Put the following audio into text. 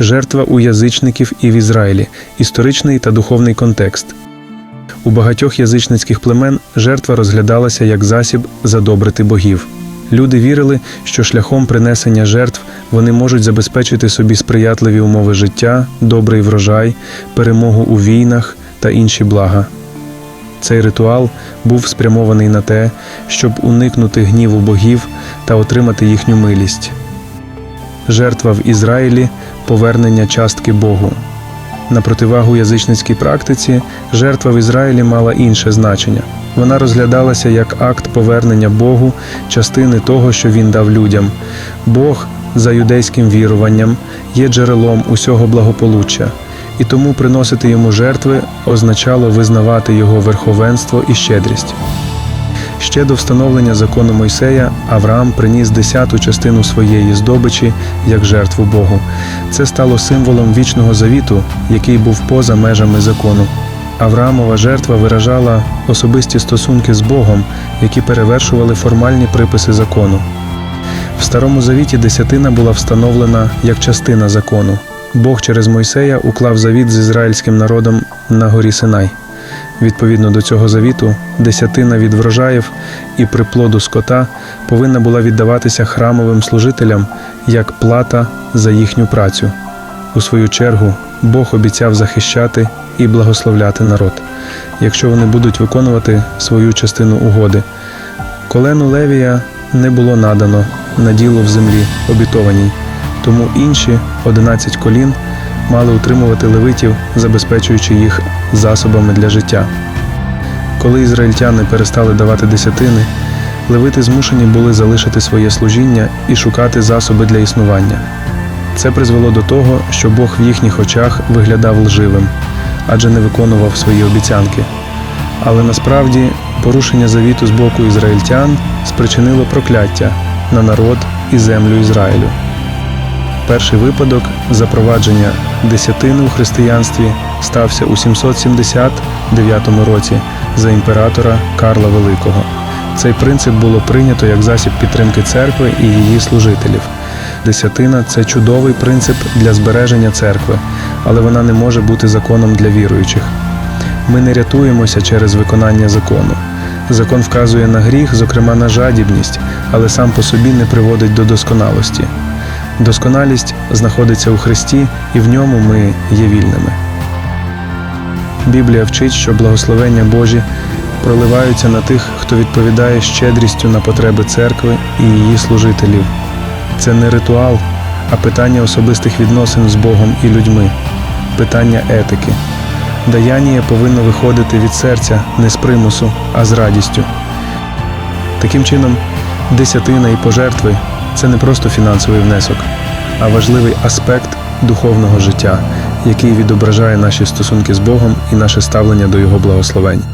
Жертва у язичників і в Ізраїлі історичний та духовний контекст. У багатьох язичницьких племен жертва розглядалася як засіб задобрити богів. Люди вірили, що шляхом принесення жертв вони можуть забезпечити собі сприятливі умови життя, добрий врожай, перемогу у війнах та інші блага. Цей ритуал був спрямований на те, щоб уникнути гніву богів та отримати їхню милість. Жертва в Ізраїлі повернення частки Богу. На противагу язичницькій практиці, жертва в Ізраїлі мала інше значення. Вона розглядалася як акт повернення Богу частини того, що він дав людям. Бог, за юдейським віруванням, є джерелом усього благополуччя, і тому приносити йому жертви означало визнавати його верховенство і щедрість. Ще до встановлення закону Мойсея Авраам приніс десяту частину своєї здобичі як жертву Богу. Це стало символом вічного завіту, який був поза межами закону. Авраамова жертва виражала особисті стосунки з Богом, які перевершували формальні приписи закону. В Старому Завіті десятина була встановлена як частина закону. Бог через Мойсея уклав завіт з ізраїльським народом на горі Синай. Відповідно до цього завіту, десятина від врожаїв і приплоду скота повинна була віддаватися храмовим служителям як плата за їхню працю. У свою чергу, Бог обіцяв захищати і благословляти народ, якщо вони будуть виконувати свою частину угоди. Колену Левія не було надано на діло в землі обітованій, тому інші 11 колін мали утримувати левитів, забезпечуючи їх засобами для життя. Коли ізраїльтяни перестали давати десятини, левити змушені були залишити своє служіння і шукати засоби для існування. Це призвело до того, що Бог в їхніх очах виглядав лживим, адже не виконував свої обіцянки. Але насправді порушення завіту з боку ізраїльтян спричинило прокляття на народ і землю Ізраїлю. Перший випадок запровадження десятини у християнстві стався у 779 році за імператора Карла Великого. Цей принцип було прийнято як засіб підтримки церкви і її служителів. Десятина це чудовий принцип для збереження церкви, але вона не може бути законом для віруючих. Ми не рятуємося через виконання закону. Закон вказує на гріх, зокрема на жадібність, але сам по собі не приводить до досконалості. Досконалість знаходиться у Христі, і в ньому ми є вільними. Біблія вчить, що благословення Божі проливаються на тих, хто відповідає щедрістю на потреби церкви і її служителів. Це не ритуал, а питання особистих відносин з Богом і людьми, питання етики. Даяння повинно виходити від серця не з примусу, а з радістю. Таким чином, десятина і пожертви це не просто фінансовий внесок, а важливий аспект духовного життя, який відображає наші стосунки з Богом і наше ставлення до Його благословень.